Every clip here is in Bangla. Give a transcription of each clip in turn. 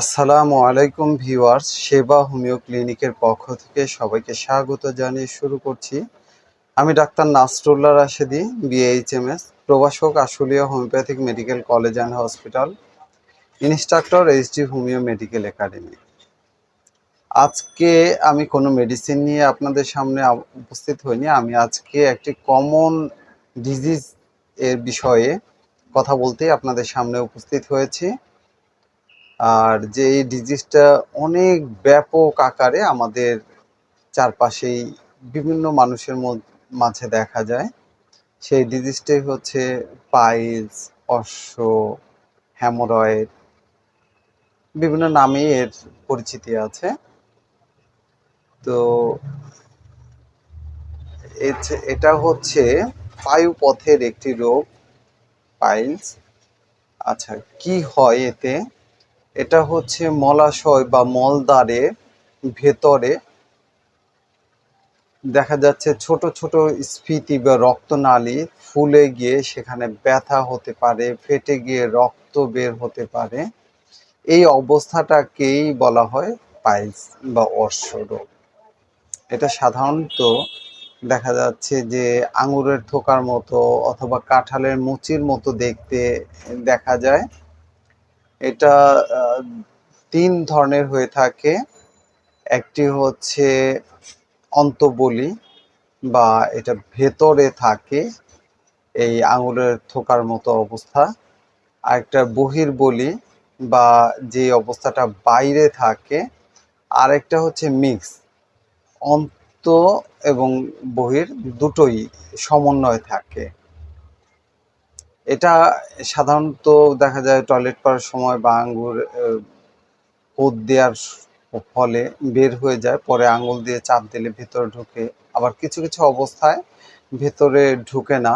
আসসালামু আলাইকুম ভিউয়ার্স, সেবা হোমিও ক্লিনিকের পক্ষ থেকে সবাইকে স্বাগত জানিয়ে শুরু করছি। আমি ডাক্তার নাসরুল্লাহ রাশেদি বিএইচএমএস প্রভাষক Ashulia homeopathic medical college and hospital, instructor HD homeo medical academy. আজকে আমি কোনো মেডিসিন নিয়ে আপনাদের সামনে উপস্থিত হইনি, আমি আজকে একটি কমন ডিজিজ এর বিষয়ে কথা বলতেই আপনাদের সামনে উপস্থিত হয়েছি। আর যে এই ডিজিজটা অনেক ব্যাপক আকারে আমাদের চারপাশেই বিভিন্ন মানুষের মাঝে দেখা যায়। সেই ডিজিজটাই হচ্ছে পাইলস, অশ্ব, হ্যামোরয়েড, বিভিন্ন নামে এর পরিচিতি আছে। তো এটা হচ্ছে বায়ুপথের একটি রোগ, পাইলস। আচ্ছা কি হয় এতে? এটা হচ্ছে মলাশয় বা মলদ্বারের ভেতরে দেখা যাচ্ছে ছোট ছোট স্ফীতি বা রক্তনালী ফুলে গিয়ে সেখানে ব্যথা হতে পারে, ফেটে গিয়ে রক্ত বের হতে পারে। এই অবস্থাটাকেই বলা হয় পাইলস বা অর্শ রোগ এটা সাধারণত দেখা যাচ্ছে যে আঙুরের থোকার মতো অথবা কাঁঠালের মুচির মতো দেখতে দেখা যায়। এটা তিন ধরনের হয়ে থাকে। একটি হচ্ছে অন্তবলি বা এটা ভেতরে থাকে, এই আঙুলের থোকার মতো অবস্থা। আর একটা বহির্বলি বা যে অবস্থাটা বাইরে থাকে, আরেকটা হচ্ছে মিক্স। অন্ত এবং বহির দুটোই সমন্বয় থাকে। সাধারণত দেখা যায় টয়লেট করার সময় বা আঙ্গুর কোদ দেওয়ার ফলে বের হয়ে যায়, পরে আঙুল দিয়ে চাপ দিলে ভেতরে ঢুকে। আবার কিছু কিছু অবস্থায় ভেতরে ঢুকে না।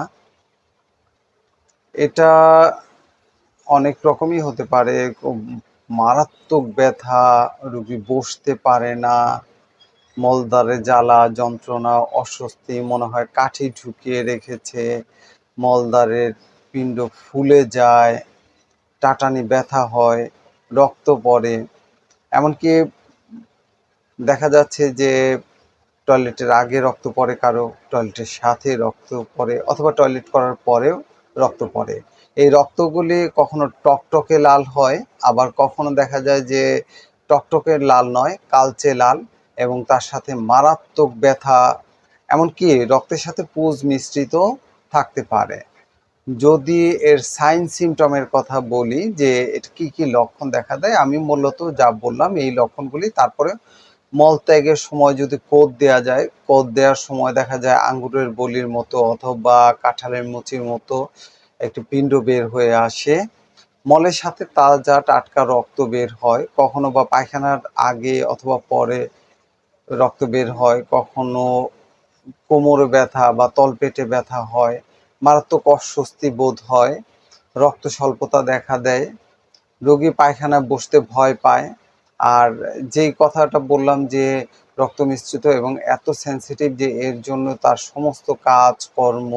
এটা অনেক রকমই হতে পারে মারাত্মক ব্যথা, রুগী বসতে পারে না, মলদ্বারে জ্বালা, যন্ত্রণা, অস্বস্তি, মনে হয় কাঠি ঢুকিয়ে রেখেছে, মলদ্বারের পিণ্ড ফুলে যায়, টাটানি ব্যথা হয়, রক্ত পড়ে। এমনকি দেখা যাচ্ছে যে টয়লেটের আগে রক্ত পড়ে কারও, টয়লেটের সাথে রক্ত পড়ে অথবা টয়লেট করার পরেও রক্ত পড়ে। এই রক্তগুলি কখনো টকটকে লাল হয়, আবার কখনো দেখা যায় যে টকটকে লাল নয়, কালচে লাল এবং তার সাথে মারাত্মক ব্যথা। এমনকি রক্তের সাথে পুজ মিশ্রিত থাকতে পারে। যদি এর সাইন সিমটমের কথা বলি যে এটা কি কি লক্ষণ দেখা দেয়, আমি মূলত যা বললাম এই লক্ষণগুলি, তারপরে মলত্যাগের সময় যদি কোদ দেওয়া যায়, কোদ দেওয়ার সময় দেখা যায় আঙ্গুরের বলির মতো অথবা কাঁঠালের মুচির মতো একটি পিণ্ড বের হয়ে আসে। মলের সাথে তাজা টাটকা রক্ত বের হয়, কখনো বা পায়খানার আগে অথবা পরে রক্ত বের হয়, কখনো কোমরে ব্যথা বা তলপেটে ব্যথা হয় মারাত্মক অস্বস্তি বোধ হয়, রক্ত স্বল্পতা দেখা দেয়, রোগী পায়খানায় বসতে ভয় পায়। আর যেই কথাটা বললাম যে রক্ত মিশ্রিত এবং এত সেন্সিটিভ যে এর জন্য তার সমস্ত কাজ, কর্ম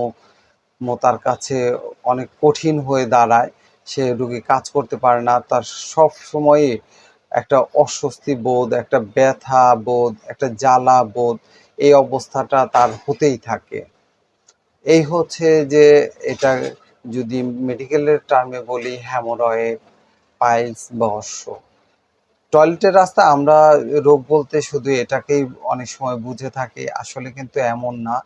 তার কাছে অনেক কঠিন হয়ে দাঁড়ায়। সে রুগী কাজ করতে পারে না। তার সব সময়ে একটা অস্বস্তি বোধ, একটা ব্যথা বোধ, একটা জ্বালা বোধ, এই অবস্থাটা তার হতেই থাকে। এই হচ্ছে যে এটা যদি মেডিকেলের টার্মে বলি হ্যামোরয়েড পাইলস বা অশ্ব। টয়লেটের রাস্তা আমরা রোগ বলতে শুধু এটাকেই অনেক সময় বুঝে থাকি, আসলে কিন্তু এমন না।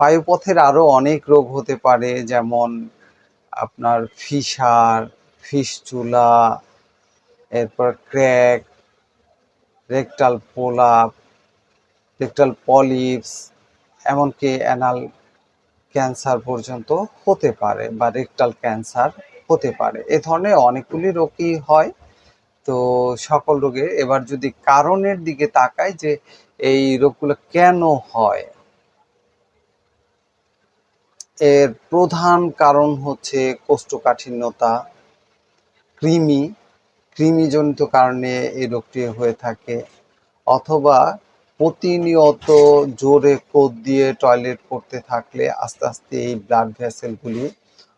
বায়ুপথের আরও অনেক রোগ হতে পারে, যেমন আপনার ফিসার ফিসচুলা এরপর crack, rectal prolapse, rectal polyps, এমনকি অ্যানাল ক্যান্সার পর্যন্ত হতে পারে বা রেকটাল ক্যান্সার হতে পারে। এ ধরনের অনেকগুলি রোগই হয়। তো সকল রোগে এবার যদি কারণের দিকে তাকাই যে এই রোগগুলো কেন হয়, এর প্রধান কারণ হচ্ছে কোষ্ঠকাঠিন্যতা, কৃমি, কৃমিজনিত কারণে এই রোগটি হয়ে থাকে, অথবা প্রতিনিয়ত জোরে কোদ দিয়ে টয়লেট করতে থাকলে আস্তে আস্তে এই ব্লাড ভ্যাসেলগুলি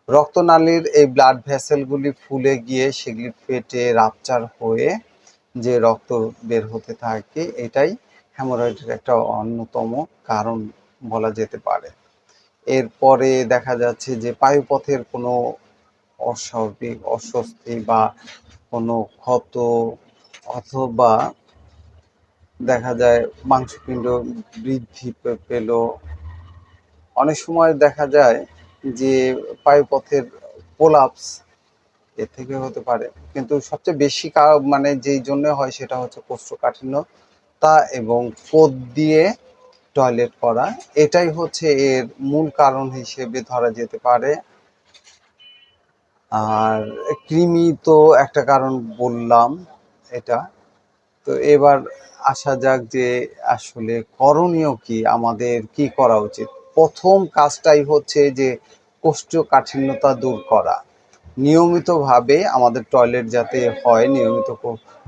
রক্তনালীর এই ব্লাড ভ্যাসেলগুলি ফুলে গিয়ে সেগুলি ফেটে রাপচার হয়ে যে রক্ত বের হতে থাকে, এটাই হ্যামোরয়েডের একটা অন্যতম কারণ বলা যেতে পারে। এরপরে দেখা যাচ্ছে যে পায়ুপথের কোনো অস্বাভাবিক অস্বস্তি বা কোনো ক্ষত অথবা দেখা যায় মাংসপিণ্ড বৃদ্ধি পেল। অনেক সময় দেখা যায় যে পায়ুপথের কোলাপস এর থেকে হতে পারে। কিন্তু সবচেয়ে বেশি মানে যেই জন্য হয় সেটা হচ্ছে কোষ্ঠকাঠিন্য তা এবং কোদ দিয়ে টয়লেট করা। এটাই হচ্ছে এর মূল কারণ হিসেবে ধরা যেতে পারে। আর কৃমি তো একটা কারণ বললাম এটা। তো এবার আসা যাক যে আসলে করণীয় কি, আমাদের কি করা উচিত। প্রথম কাজটাই হচ্ছে যে কোষ্ঠকাঠিন্যতা দূর করা। নিয়মিতভাবে আমাদের টয়লেট যাতে হয়, নিয়মিত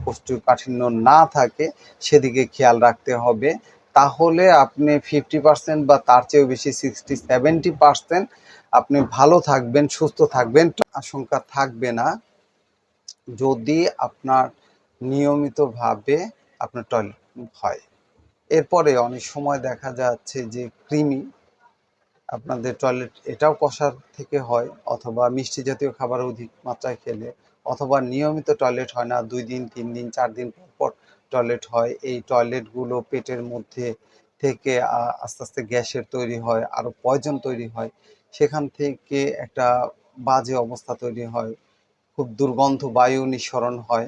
কোষ্ঠকাঠিন্য না থাকে, সেদিকে খেয়াল রাখতে হবে। তাহলে আপনি ফিফটি পার্সেন্ট বা তার চেয়েও বেশি সিক্সটি সেভেন্টি পার্সেন্ট আপনি ভালো থাকবেন, সুস্থ থাকবেন। আশঙ্কা থাকবে না। যদি আপনার নিয়মিতভাবে আপনার টয়লেট হয়। এরপরে অনেক সময় দেখা যাচ্ছে যে কৃমি আপনাদের টয়লেট এটাও কষার থেকে হয় অথবা মিষ্টি জাতীয় খাবার অধিক মাত্রায় খেলে অথবা নিয়মিত টয়লেট হয় না, দুই দিন, তিন দিন, চার দিন পর পর টয়লেট হয়। এই টয়লেটগুলো পেটের মধ্যে থেকে আস্তে আস্তে গ্যাসের তৈরি হয় আরও পয়জন তৈরি হয়। সেখান থেকে একটা বাজে অবস্থা তৈরি হয়, খুব দুর্গন্ধ, বায়ু নিঃসরণ হয়।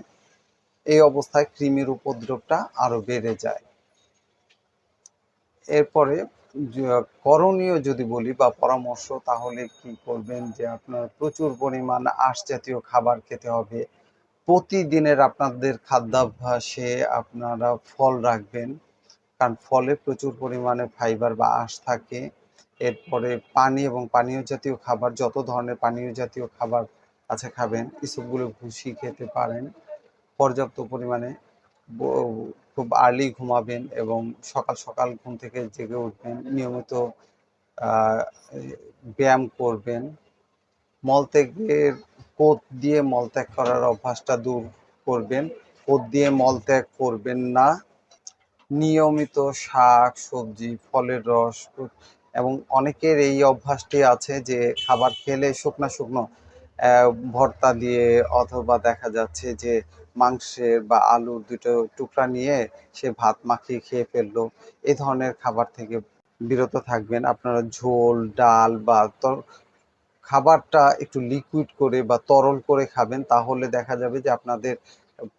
এই অবস্থায় কৃমির উপদ্রবটা আরও বেড়ে যায়। এরপরে করণীয় যদি বলি বা পরামর্শ, তাহলে কি করবেন যে আপনার প্রচুর পরিমাণ আঁশ জাতীয় খাবার খেতে হবে। প্রতিদিনের আপনাদের খাদ্যাভ্যাসে আপনারা ফল রাখবেন, কারণ ফলে প্রচুর পরিমাণে ফাইবার বা আঁশ থাকে। এরপরে পানি এবং পানীয় জাতীয় খাবার, যত ধরনের পানীয় জাতীয় খাবার আছে খাবেন, এসবগুলো ভুসি খেতে পারেন। পর্যাপ্ত পরিমাণে খুব আর্লি ঘুমাবেন এবং সকাল সকাল ঘুম থেকে জেগে উঠবেন। নিয়মিত ব্যায়াম করবেন। মলত্যাগের কোদ দিয়ে মলত্যাগ করার অভ্যাসটা দূর করবেন। কোদ দিয়ে মলত্যাগ করবেন না। নিয়মিত শাক, সবজি, ফলের রস এবং অনেকের এই অভ্যাসটি আছে যে খাবার খেলে শুকনো শুকনো ভর্তা দিয়ে অথবা দেখা যাচ্ছে যে মাংসের বা আলুর দুটো টুকরা নিয়ে সে ভাত মাখিয়ে খেয়ে ফেলল। এ ধরনের খাবার থেকে বিরত থাকবেন। আপনারা ঝোল, ডাল বা খাবারটা একটু লিকুইড করে বা তরল করে খাবেন, তাহলে দেখা যাবে যে আপনাদের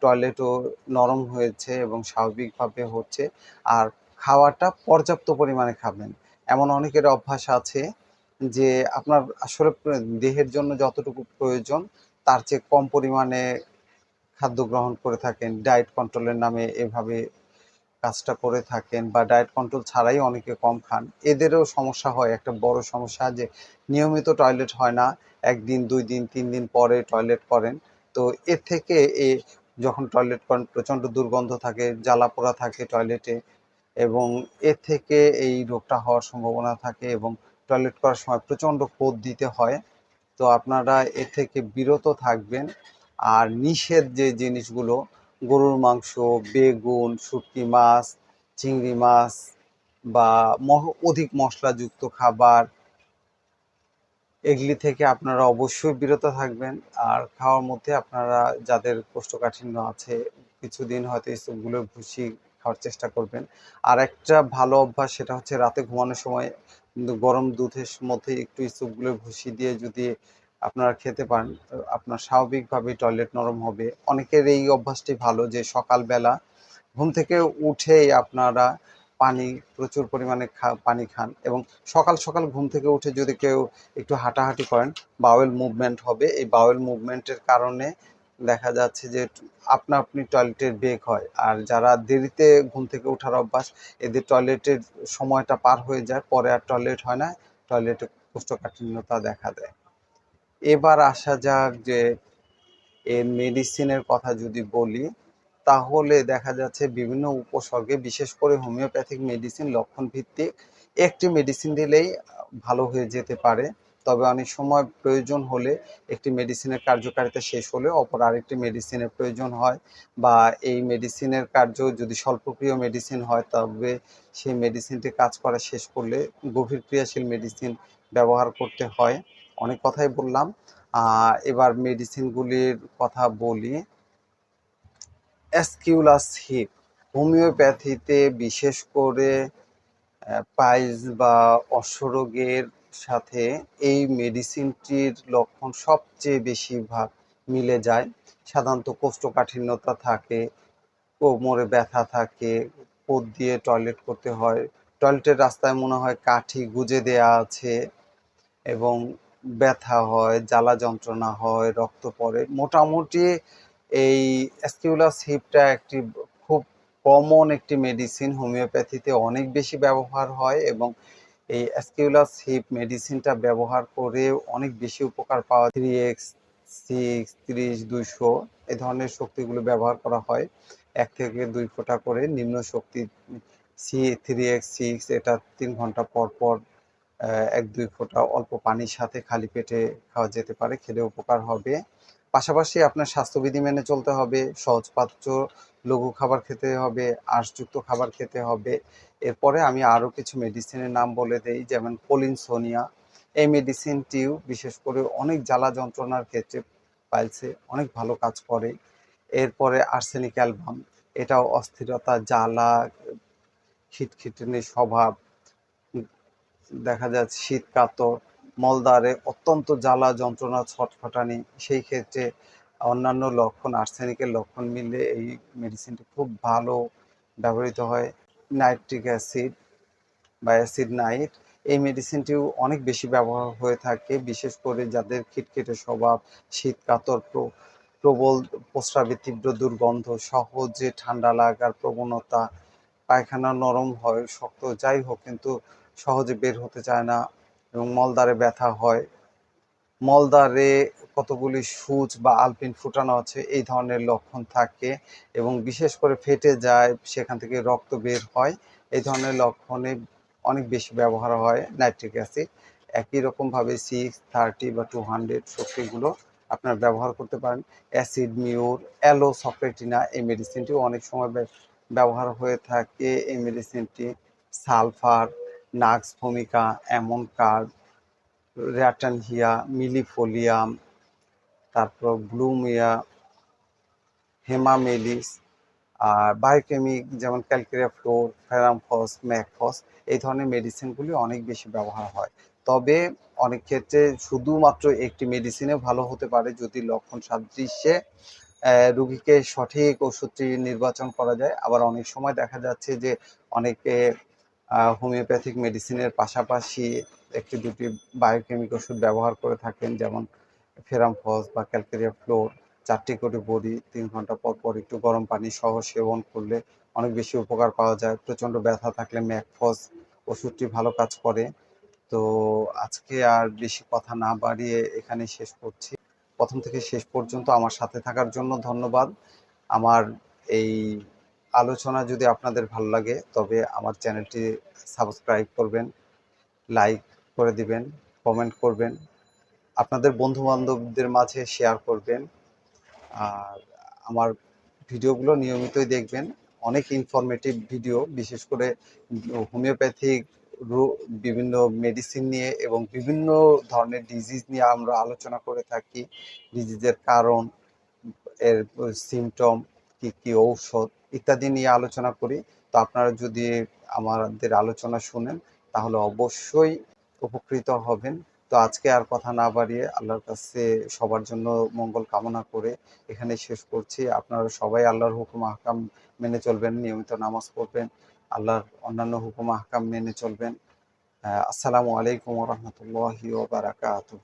টয়লেটও নরম হয়েছে এবং স্বাভাবিকভাবে হচ্ছে। আর খাওয়াটা পর্যাপ্ত পরিমাণে খাবেন। এমন অনেকের অভ্যাস আছে যে আপনার আসলে দেহের জন্য যতটুকু প্রয়োজন, তার চেয়ে কম পরিমাণে খাদ্য গ্রহণ করে থাকেন ডায়েট কন্ট্রোলের নামে এভাবে কাজটা করে থাকেন বা ডায়েট কন্ট্রোল ছাড়াই অনেকে কম খান। এদেরও সমস্যা হয়, একটা বড় সমস্যা যে নিয়মিত টয়লেট হয় না, একদিন, দুই দিন, তিন দিন পরে টয়লেট করেন। তো এর থেকে এ যখন টয়লেট করেন, প্রচণ্ড দুর্গন্ধ থাকে জ্বালা পোড়া থাকে টয়লেটে এবং এর থেকে এই রোগটা হওয়ার সম্ভাবনা থাকে এবং টয়লেট করার সময় প্রচণ্ড কোদ দিতে হয়। তো আপনারা এর থেকে বিরত থাকবেন। আর নিষেধ যে জিনিসগুলো, গরুর মাংস, বেগুন, শুটকি মাছ, চিংড়ি মাছ বা অধিক মশলাযুক্ত খাবার, এগুলি থেকে আপনারা অবশ্যই বিরত থাকবেন। আর খাওয়ার মধ্যে আপনারা যাদের কোষ্ঠকাঠিন্য আছে, কিছুদিন হয়তো এইসবগুলো ভুসি খাওয়ার চেষ্টা করবেন। আর একটা ভালো অভ্যাস সেটা হচ্ছে রাতে ঘুমানোর সময় গরম দুধের মধ্যে একটু ইসবগুলো ভুসি দিয়ে যদি আপনারা খেতে পারেন আপনার স্বাভাবিকভাবে টয়লেট নরম হবে। অনেকের এই অভ্যাসটি ভালো যে সকালবেলা ঘুম থেকে উঠেই আপনারা পানি, প্রচুর পরিমাণে পানি খান এবং সকাল সকাল ঘুম থেকে উঠে যদি কেউ একটু হাঁটাহাঁটি করেন বাওয়েল মুভমেন্ট হবে। এই বাওয়েল মুভমেন্টের কারণে দেখা যাচ্ছে যে আপনা আপনি টয়লেটের বেগ হয়। আর যারা দেরিতে ঘুম থেকে ওঠার অভ্যাস, এদের টয়লেটের সময়টা পার হয়ে যায়, পরে আর টয়লেট হয় না। টয়লেটে কোষ্ঠকাঠিন্যতা দেখা দেয়। এবার আসা যাক যে এর মেডিসিনের কথা যদি বলি, তাহলে দেখা যাচ্ছে বিভিন্ন উপসর্গে, বিশেষ করে হোমিওপ্যাথিক মেডিসিন লক্ষণ ভিত্তিক একটি মেডিসিন দিলেই ভালো হয়ে যেতে পারে। তবে অনেক সময় প্রয়োজন হলে একটি মেডিসিনের কার্যকারিতা শেষ হলে অপর আরেকটি মেডিসিনের প্রয়োজন হয় বা এই মেডিসিনের কার্য যদি স্বল্পক্রিয় মেডিসিন হয়, তবে সেই মেডিসিনটি কাজ করা শেষ করলে গভীর ক্রিয়াশীল মেডিসিন ব্যবহার করতে হয়। অনেক কথাই বললাম। এবার মেডিসিনগুলির কথা বলি। অ্যাসকিউলাস হিপ হোমিওপ্যাথিতে বিশেষ করে পাইলস বা অশ্বরোগের সাথে এই মেডিসিনটির লক্ষণ সবচেয়ে বেশি ভাগ মিলে যায়। সাধারণত কোষ্ঠকাঠিন্যতা থাকে, কোমরে ব্যথা থাকে পোদ দিয়ে টয়লেট করতে হয়। টয়লেটের রাস্তায় মনে হয় কাঠি গুজে দেয়া আছে এবং ব্যথা হয়, জ্বালা যন্ত্রণা হয়, রক্ত পড়ে। মোটামুটি এই অ্যাসকিউলাস হিপটা একটি খুব কমন একটি মেডিসিন হোমিওপ্যাথিতে অনেক বেশি ব্যবহার হয় এবং এই অ্যাসকিউলাস হিপ মেডিসিনটা ব্যবহার করে অনেক বেশি উপকার পাওয়া থ্রি এক্স সিক্স তিরিশ, দুইশো এ ধরনের শক্তিগুলো ব্যবহার করা হয়। এক থেকে দুই ফোঁটা করে নিম্ন শক্তি, সি থ্রি এক্স সিক্স এটা তিন ঘণ্টা পর পর এক দুই ফোঁটা অল্প পানির সাথে খালি পেটে খাওয়া যেতে পারে খেলে উপকার হবে। পাশাপাশি আপনার স্বাস্থ্যবিধি মেনে চলতে হবে সহজপাচ্য লঘু খাবার খেতে হবে, আঁশযুক্ত খাবার খেতে হবে। এরপরে আমি আরও কিছু মেডিসিনের নাম বলে দেই, যেমন পলিনসোনিয়া। এই মেডিসিনটিও বিশেষ করে অনেক জ্বালা যন্ত্রণার ক্ষেত্রে পাইলসে অনেক ভালো কাজ করে। এরপরে আর্সেনিক অ্যালবাম, এটাও অস্থিরতা, জ্বালা, খিটখিটনি, স্বভাব দেখা যাচ্ছে শীত, কাতর, মলদ্বারে অত্যন্ত জ্বালা, যন্ত্রণা, ছটফটানি। সেই ক্ষেত্রে অন্যান্য লক্ষণ, আর্সেনিকের লক্ষণ মিলে এই মেডিসিনটি খুব ভালো ব্যবহৃত হয়। নাইট্রিক অ্যাসিড বা অ্যাসিড নাইট এই মেডিসিনটিও অনেক বেশি ব্যবহার হয়ে থাকে, বিশেষ করে যাদের খিটখিটে স্বভাব, শীত, কাতর প্রবল প্রস্রাবে তীব্র দুর্গন্ধ, সহজে ঠান্ডা লাগার প্রবণতা, পায়খানা নরম হয়, শক্ত, যাই হোক, কিন্তু সহজে বের হতে চায় না এবং মলদ্বারে ব্যথা হয়। মলদ্বারে কতগুলি সূচ বা আলপিন ফুটানো আছে, এই ধরনের লক্ষণ থাকে এবং বিশেষ করে ফেটে যায়, সেখান থেকে রক্ত বের হয়। এই ধরনের লক্ষণে অনেক বেশি ব্যবহার হয়, নাইট্রিক অ্যাসিড। একই রকমভাবে সিক্স থার্টি বা টু হান্ড্রেড শক্তিগুলো আপনার ব্যবহার করতে পারেন। অ্যাসিড, মিউর, অ্যালো, সফরেটিনা, এই মেডিসিনটিও অনেক সময় ব্যবহার হয়ে থাকে। এই মেডিসিনটি সালফার নাক্স ভূমিকা, এমন কার্ড র্যাটানহিয়া মিলিফোলিয়াম তারপর ব্লুমিয়া হেমামেলিস আর বায়োকেমিক যেমন calcarea fluor ferrum phos mag phos এই ধরনের মেডিসিনগুলি অনেক বেশি ব্যবহার হয়। তবে অনেক ক্ষেত্রে শুধুমাত্র একটি মেডিসিনে ভালো হতে পারে যদি লক্ষণ সাদৃশ্যে রুগীকে সঠিক ওষুধটি নির্বাচন করা যায়। আবার অনেক সময় দেখা যাচ্ছে যে অনেকে হোমিওপ্যাথিক মেডিসিনের পাশাপাশি একটি দুটি বায়োকেমিক ওষুধ ব্যবহার করে থাকেন, যেমন ফেরাম ফেরামফস বা ক্যালকেরিয়া ফ্লোর। চারটি করে বড়ি, তিন ঘণ্টা পর পর একটু গরম পানি সহ সেবন করলে অনেক বেশি উপকার পাওয়া যায়। প্রচণ্ড ব্যথা থাকলে ম্যাকফস ওষুধটি ভালো কাজ করে। তো আজকে আর বেশি কথা না বাড়িয়ে এখানে শেষ করছি। প্রথম থেকে শেষ পর্যন্ত আমার সাথে থাকার জন্য ধন্যবাদ। আমার এই আলোচনা যদি আপনাদের ভালো লাগে, তবে আমার চ্যানেলটি সাবস্ক্রাইব করবেন, লাইক করে দিবেন, কমেন্ট করবেন, আপনাদের বন্ধু বান্ধবদের মাঝে শেয়ার করবেন, আর আমার ভিডিওগুলো নিয়মিতই দেখবেন। অনেক ইনফরমেটিভ ভিডিও বিশেষ করে হোমিওপ্যাথিক বিভিন্ন মেডিসিন নিয়ে এবং বিভিন্ন ধরনের ডিজিজ নিয়ে আমরা আলোচনা করে থাকি। ডিজিজের কারণ, এর সিমটম কি কি ঔষধ ইত্যাদি নিয়ে আলোচনা করি। তো আপনারা যদি আমাদের আলোচনা শুনেন, তাহলে অবশ্যই উপকৃত হবেন। তো আজকে আর কথা না বাড়িয়ে আল্লাহর কাছে সবার জন্য মঙ্গল কামনা করে এখানে শেষ করছি। আপনারা সবাই আল্লাহর হুকুম আহকাম মেনে চলবেন, নিয়মিত নামাজ পড়বেন, আল্লাহর অন্যান্য হুকুম আহকাম মেনে চলবেন। আসসালামু আলাইকুম রহমতুল্লাহি ওবারাকাতুহ